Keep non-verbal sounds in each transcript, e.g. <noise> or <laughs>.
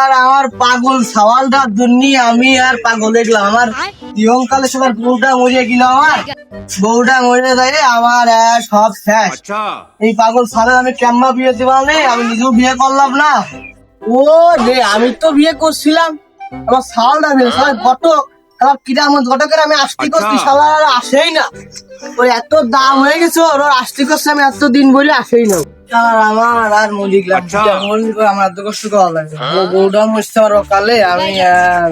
আর আমার পাগল আমি আর পাগল দেখলাম আমার সবার বউটা গেল আমার। বউটা আমার সব শেষ। আচ্ছা। এই পাগল আমি বিয়ে মানে? আমি নিজেও বিয়ে করলাম না। ও রে আমি তো বিয়ে করছিলাম। আমার সালটা বিয়ে সবাই ঘটক। আমার কিরা আমার ঘটকের আমি আসতে আচ্ছা। করছি সবার আসেই না। ওই এত দাম হয়ে গেছে ওর আসতে করছে আমি এত দিন বলে আসেই না। আমার আর মলিক লাগছে আচ্ছা। আমার এত কষ্ট করা লাগছে বউটা মরতে পারব কালে আমি আমার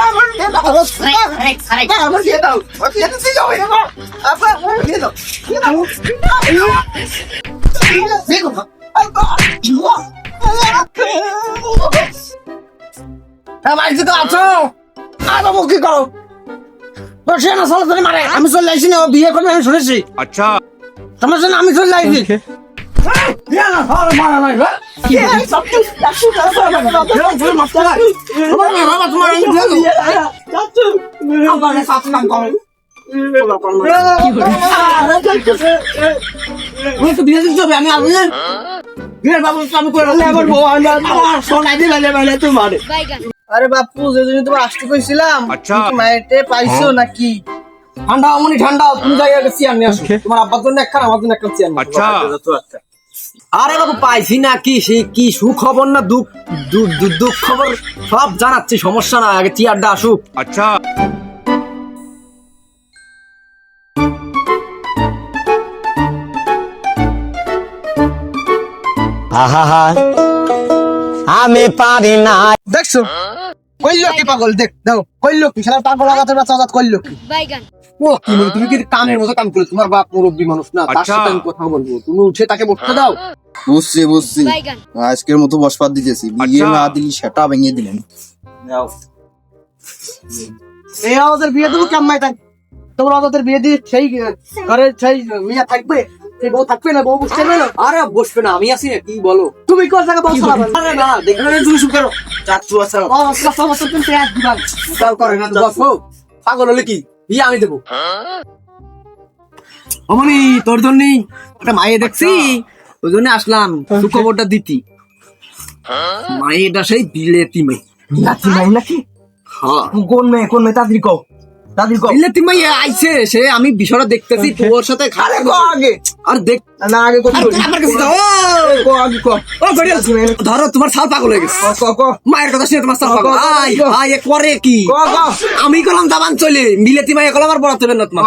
আমার কি <laughs> আছো? আর বাবু কি করো বসে না সালা ধরে মারে আমি চলে আসি না ও বিয়ে করবে আমি শুনেছি আচ্ছা তোমার জন্য আমি চলে আসি আমি আমি বিয়ের বাবু আমি করে আমার সোনা দিয়ে বেলে বেলে তুই মারে আরে বাপু যেদিন তোমার আসতে কইছিলাম আচ্ছা। মায়েরতে পাইছো হ্যাঁ। নাকি? ঠান্ডা অমনি ঠান্ডা তুমি যাই আগে সিয়ার নিয়ে আসো। তোমার আব্বার জন্য একখান আমার জন্য একখান সিয়ার আচ্ছা। আরে বাবু পাইছি না কি সে কি সুখবর না দুঃখ দুঃখ খবর সব জানাচ্ছি সমস্যা না আগে চেয়ারটা আসুক। আচ্ছা। আহা হা আমি পারি না। দেখছ? কইলো কি পাগল? দেখ দাও কইলো কি? সারা পাগল আগাতে বাচ্চা আজাদ কইলো কি? বাইগান। ও কি তুমি কি কানের মতো কাম করে তোমার বাপ মুরব্বী মানুষ না তার আচ্ছা। সাথে আমি কথা বলব। তুমি উঠে তাকে বসতে দাও। বুঝছি বুঝছি। আজকের মতো বসপাত দিতেছি। বিয়ে আচ্ছা। না দিলি সেটা ভেঙে দিলেন। এই আমাদের বিয়ে দেবো কেমন তাই? তোমরা আমাদের বিয়ে দিয়ে সেই ঘরে সেই মিয়া থাকবে? সেই বউ থাকবে না বউ না? আরে বসবে না আমি আছি না কি বলো? তুমি কোন জায়গায় বউ চালাবে আরে না দেখবে না তুমি করো। অবস্থা সমস্ত তুমি পেঁয়াজ দিবা তাও করে না বসো পাগল হলে কি? বিয়ে আমি দেবো। অমনি তোর জন্যই একটা মায়ে দেখছি ওই জন্য আসলাম। সুখবরটা দিতি। মায়েটা সেই বিলেতি মাই লাঠি নাই নাকি হ্যাঁ। কোন মেয়ে কোন মেয়ে তাড়াতাড়ি কও। আইছে সে আমি বিষয়টা দেখতেছি তোর সাথে খালে কও আগে। আর দেখ না আগে কত আরে তুই আমার কাছে দাও। ও, কও আগে কও। ও, গড়িয়া, ধরো তোমার ছাল পাগল হয়ে গেছে। কও কও কও। মায়ের কথা শুনে তোমার ছাল পাগল। ক, ক, ক, আই আই করে কি? কও কও। আমি কলাম দাবান চলে। মিলেতি মাই কলাম আর বড়াতে না তোমার।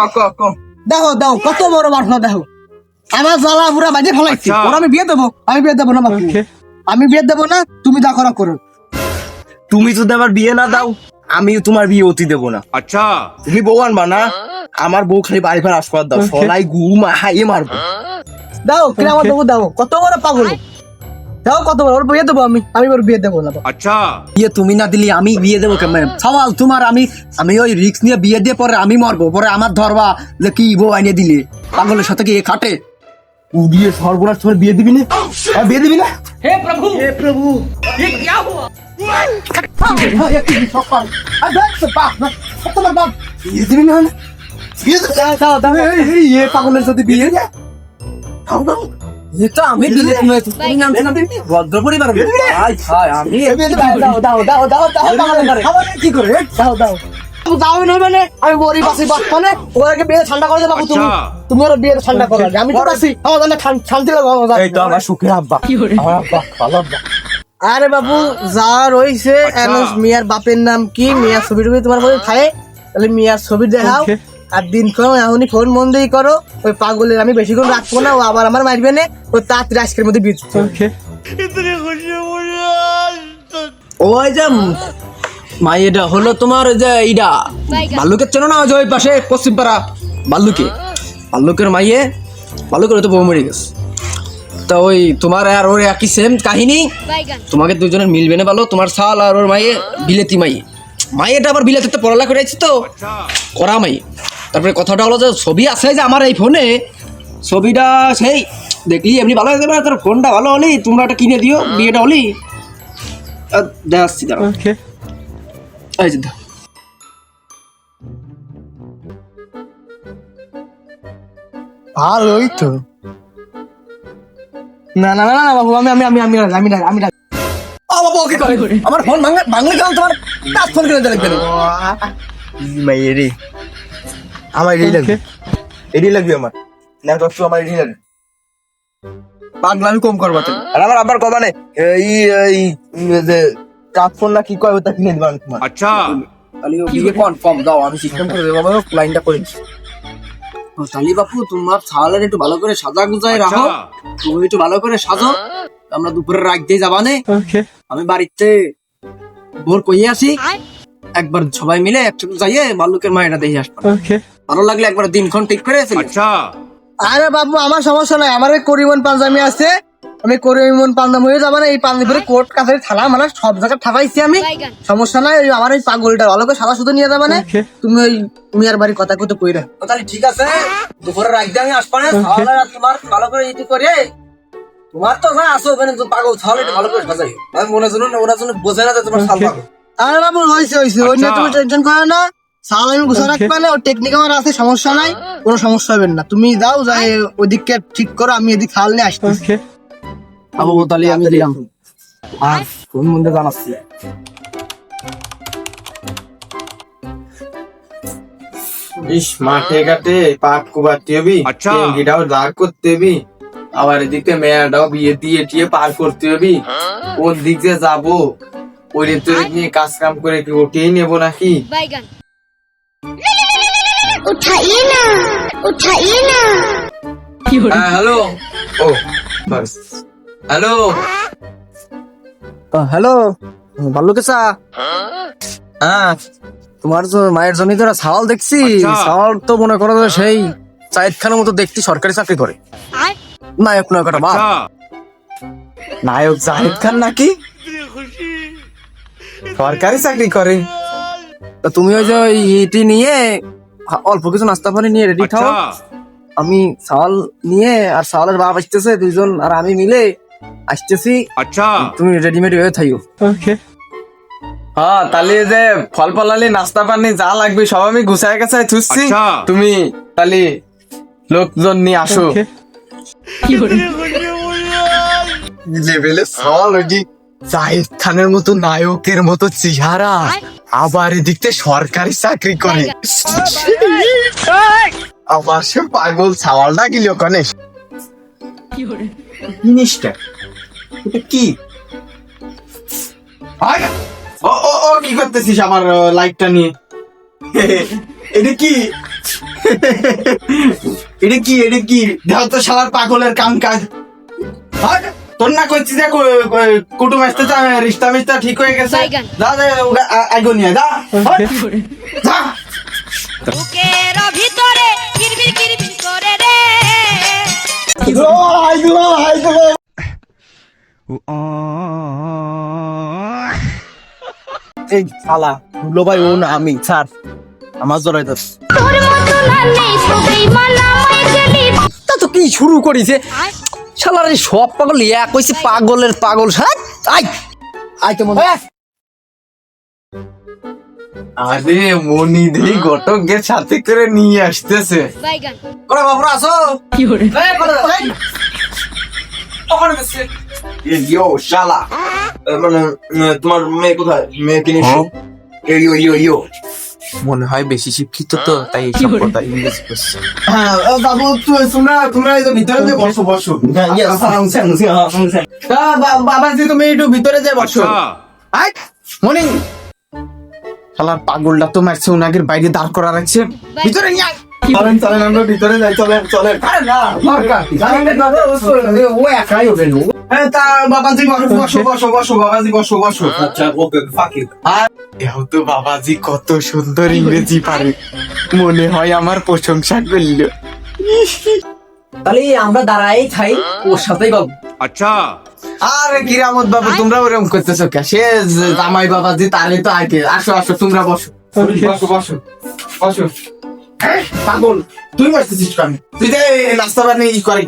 দেখো দাও কত বড় বাসনা দেখো। আমার জ্বালা পুরা বাজে ফেলাইছি। আচ্ছা। ওর আমি বিয়ে দেবো আমি বিয়ে দেবো না আমি বিয়ে দেবো না তুমি দেখো না করো। তুমি যদি আমার বিয়ে না দাও আমি তোমার বিয়ে অতি দেবো না। আচ্ছা। তুমি বউ আনবা না আমার বউ খালি বাড়ি ফের আসবার দাও সলাই ঘুম হাইয়ে মারব। দাও কে আমার দেবো দাও কত বড় পাগল দাও কত বড় ওর বিয়ে দেবো আমি আমি ওর বিয়ে দেবো না। আচ্ছা। বিয়ে তুমি না দিলি আমি বিয়ে দেবো কেমন? সওয়াল তোমার আমি আমি ওই রিক্স নিয়ে বিয়ে দিয়ে পরে আমি মরবো পরে আমার ধরবা যে কি বউ আনিয়ে দিলে। পাগলের সাথে কি এ খাটে? বিয়ে সর্বনাশ তোমার বিয়ে দিবি না? আর বিয়ে দিবি না? পাগলের সাথে বিয়ে দাও দাও আমি ভদ্র পরিবার কি করে? দাও দাও দাও নয় মানে? আমি বড়ি বাসি বাস মানে ওরাকে বিয়ে ঠান্ডা করে দেবো তুমি। আচ্ছা। তুমি বিয়ে ঠান্ডা করো। আমি তো আমার জন্য শান্তি লাগবে এই তো আমার সুখের আব্বা। আমার আব্বা ভালো আব্বা। আরে বাবু যা রইছে আচ্ছা। মিয়ার বাপের নাম কি? মিয়ার ছবি টবি তোমার মধ্যে থাকে? তাহলে মিয়ার ছবি দেখাও। আর দিন করো এখনই ফোন দিয়ে করো। ওই পাগলের আমি বেশিক্ষণ রাখব না ও আবার আমার মারবে না। ওই তাড়াতাড়ি আজকের মধ্যে বিয়ে ওই যে মাইয়েটা হলো তোমার ওই যে এইটা বাল্লুকের চেনো না ওই যে ওই পাশে পশ্চিম পাড়া ভাল্লুকের মাইয়ে ভাল্লুকের তো বউ মরে গেছে। তা ওই তোমার আর ওর একই সেম কাহিনী? তোমাকে দুজনের মিলবে না ভালো তোমার সাল আর ওর মাইয়ে বিলেতি মাইয়ে। মাইয়েটা আবার তো পড়ালা করে তো। করা মাই তারপরে কথাটা হলো যে ছবি আছে যে আমার এই ফোনে? ছবিটা সেই দেখলি এমনি ভালো হয়ে তোর ফোনটা ভালো হলি তোমরা একটা কিনে দিও হ্যাঁ। বিয়েটা হলি। দেখাচ্ছি দাঁড়া এই যে ভালোই তো। না না না না বাবু আমি আমি আমি আমি আমি আমি। ও বাবা ওকে করে আমার ফোন ভাঙলে ভাঙলে কেন তোমার কাজ ফোন করে দিলে কেন মেয়েরে আমার এডি লাগবে। এডি লাগবে আমার। তো আমার এডি লাগবে। পাগলামি কম করবা তুমি। আর আমার আবার কবা নেই এই এই যে কাপ ফোন না কি কয় ওটা কিনে দিবা আমি তোমার। তাহলে কনফার্ম দাও আমি সিস্টেম করে দেবো লাইনটা করে দিচ্ছি। ও, তাহলে বাপু তোমার ছাওয়ালের একটু ভালো করে সাজা গুজায় রাখো। তুমি একটু ভালো করে সাজো। আমরা দুপুরে যাবা নে। আমি বাড়িতে ভোর কইয়ে আসি। একবার সবাই মিলে একসাথে যাইয়ে ভাল্লুকের মায়েরা দেখে আসব। ভালো লাগলে একবার দিনক্ষণ ঠিক করে আরে বাবু আমার সমস্যা নাই। আমার করিমন পাঞ্জাবি আছে। আমি করিমন পাঞ্জাবি হয়ে যাব না এই পাঞ্জাবির কোট কাছে থালা মানে সব জায়গায় ঠাপাইছি আমি। সমস্যা নাই আমার ওই পাগলটা ভালো করে সাদা শুধু নিয়ে যাবে না। তুমি ওই মিয়ার বাড়ির কথা কত কইরা। ও, তাহলে ঠিক আছে দুপুরে দিয়ে আমি আসবা না তোমার ভালো করে ইতি করে তোমার তো না আসো ওখানে তো পাগল ছাওয়াল একটু ভালো করে সাজাই আমি মনে জন্য ওরা জন্য বোঝে না যে তোমার ছাল পাগল আরে বাবু হয়েছে হয়েছে ওই নিয়ে তুমি টেনশন করো না। সাল আমি গুছা রাখবে না ও টেকনিক আমার আছে সমস্যা নাই কোনো সমস্যা হবে না। তুমি যাও যাই ওদিককে ঠিক করো আমি এদিক সাল নিয়ে আসতেছি। আবু তালি আমি দিলাম। আর কোন মন্দে জানাচ্ছি ইস মাঠে ঘাটে পাট কুবাতে হবি আচ্ছা। টেঙ্গিটাও দাগ করতে হবি আবার এদিকে মেয়েটাও বিয়ে দিয়ে টিয়ে পার করতে হবি। হ্যাঁ? কোন দিক দিয়ে যাব? ওই রেতরে নিয়ে কাজ কাম করে কি ওঠেই নেব নাকি? হ্যাঁ, হ্যালো। ও বাস হ্যালো? হ্যালো? ভাল্লুকে চা হ্যাঁ। তোমার তো মায়ের জন্য তোরা ছাওয়াল দেখছি ছাওয়াল তো মনে করো সেই চাইদ খানের মতো দেখতে সরকারি চাকরি করে। নায়ক নায়ক একটা বাপ নায়ক জাহিদ খান নাকি? সরকারি চাকরি করে। তা তুমি ওই যে ওই ইটি নিয়ে অল্প কিছু নাস্তা পানি নিয়ে রেডি থাও আমি চাওয়াল নিয়ে আর চাওয়ালের বাপ আসতেছে দুইজন আর আমি মিলে আসতেছি। তুমি রেডিমেড হয়ে থাইও। হ্যাঁ তাহলে যে ফল ফলালি নাস্তা পানি যা লাগবে সব আমি গুছায় গেছায় থুসছি। তুমি তাহলে লোকজন নিয়ে আসো। লেভেলে জাহিদ খানের মতো নায়কের মতো চেহারা। আবার এদিকতে সরকারি চাকরি করে। আবার সে পাগল ছাওয়ালটা গিল ওখানে জিনিসটা এটা কি ও ও ও কি করতেছিস আমার লাইটটা নিয়ে? এটা কি? এটা কি এটা কি? দেখ তো শালার পাগলের কাম কাজ তোর না করছিস যে কুটুম আসতে চা রিস্তা মিস্তা ঠিক হয়ে গেছে? বাইগান। যা যা ওগা- আ- নিয়ে যা। যা। বুকের ভিতরে কিরবির কিরবির করে রে। এই শালা ধুলো ভাই ও না আমি স্যার আমার জড়াই দাস তো কি শুরু করিছে? শালার সব পাগল এক পাগলের পাগল সাত আই আই তো মনে আরে মনি দেই ঘটককে সাথে করে নিয়ে আসতেছে। ওরে আসো। কি ইয়ো শালা। মানে তোমার মেয়ে কোথায়? মেয়ে কিনে ইয়ো ইয়ো ইয়ো। মনে হয় বেশি শিক্ষিত তো তাই এইসব কথা ইংরেজি করছে হ্যাঁ বাবু তোমরা তোমরা এই ভিতরে যে বসো বসো। হ্যাঁ, বা- বাবাজি তুমি একটু ভিতরে যে বসো। আই মর্নিং শালার পাগলটা তো মারছে ওনাগের বাইরে দাঁড় করা রাখছে ভিতরে নিয়ে। চলেন চলেন আমরা ভিতরে যাই চলেন চলেন? ও একাই হবে হ্যাঁ তা বাবাজি বসো বসো বসো বসো বাবাজি বসো বসো। আচ্ছা ওকে ফাকির আর তো বাবাজি কত সুন্দর ইংরেজি পারে। মনে হয় আমার প্রশংসা করল। তাহলে আমরা দাঁড়াই থাই ওর সাথেই গল্প আরে কিরামত বাবু তোমরা ওরকম করতেছো কে? সে জামাই বাবাজি তাহলে তো আগে। আসো আসো তোমরা বসো বসো বসো বসো। হ্যাঁ, পাগল। তুই কেন? তুই যে নাস্তা বানিয়ে ই করে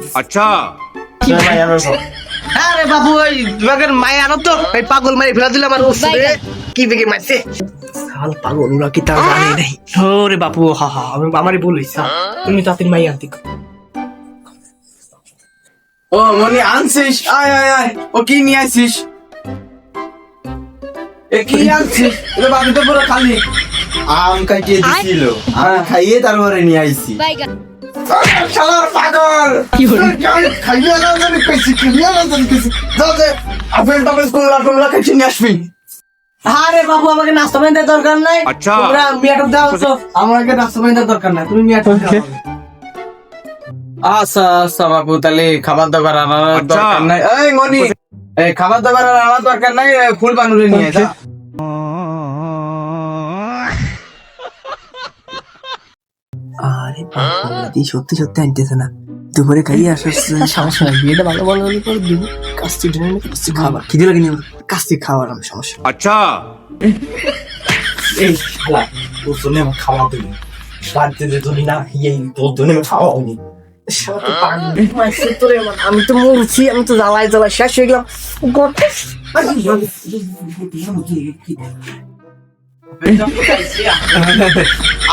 আরে বাবু ওই বিভাগের মায় আনো তো। এই পাগল মারি ফেলা দিলে আমার উস্তাদে কি বেগে মারছে? সাল পাগল ওরা কি তার জানে নাই? ওরে বাপু হা হা আমি আমারই ভুল হইছে তুমি তাড়াতাড়ি মাই আনতি ও মনি আনছিস? আয় আয় আয়। ও কি নিয়ে আসিস এ কি আনছিস? এটা বাড়ি তো পুরো খালি। আম কাটিয়ে দিছিল। আমি খাইয়ে তারপরে নিয়ে আইছি। শালার পাগল! কি হলো? খাইয়ে না জানি কইছি খাইয়ে না জানি কইছি যাও দে আপেল টাপেল কুল্লা টুল্লা খাইছি নিয়ে আসবি। আরে বাবু আমাকে নাস্তা পানির দরকার নাই। তোমরা মিয়াটক দাও তো। আমাকে নাস্তা পানির দরকার নাই তুমি মিয়াটক দাও। আচ্ছা আচ্ছা বাবু তাহলে খাবার দাবার আনার দরকার নাই। এই মনি এই খাবার দাবার আর আনার দরকার নাই ফুল বানুরে নিয়ে যা। আরে দি সত্যি সত্যি আনতেছে না দুপুরে খাইয়ে আসার সমস্যা নাই বিয়েটা ভালো ভালো করে দিব কাস্তি ডিনার কাস্তি খাবার কাস্তি খাবার আমি সমস্যা আচ্ছা এই শালা তোর আমার খাওয়া দিবি বাড়িতে যে তুমি না এই তোর জন্য খাওয়া হয়নি আমি তো মরছি আমি তো জ্বালায় জ্বালায় শেষ হয়ে গেলাম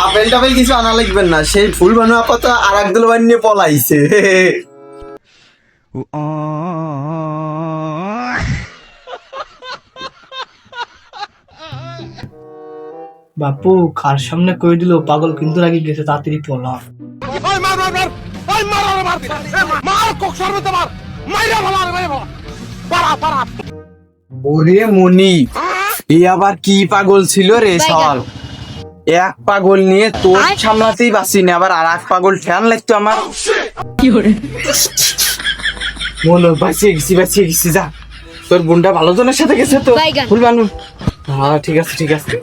আপেল টাপেল কিছু আনা লাগবেন না। সেই ফুল বানু আপাতত আর এক দল বানিয়ে পলাইছে। বাপু কার সামনে কই দিল? পাগল কিন্তু রাগি গেছে তাড়াতাড়ি পলা। ওরে মনি এ আবার কি পাগল ছিল রে সল এক পাগল নিয়ে তোর সামলাতেই বাসি না আবার আর এক পাগল ঠ্যান লাগতো আমার। কি করে বলো বাঁচিয়ে গেছি বাঁচিয়ে গেছি যা। তোর বোনটা ভালো জনের সাথে গেছে তো। ভুল ফুল বানু হ্যাঁ ঠিক আছে ঠিক আছে।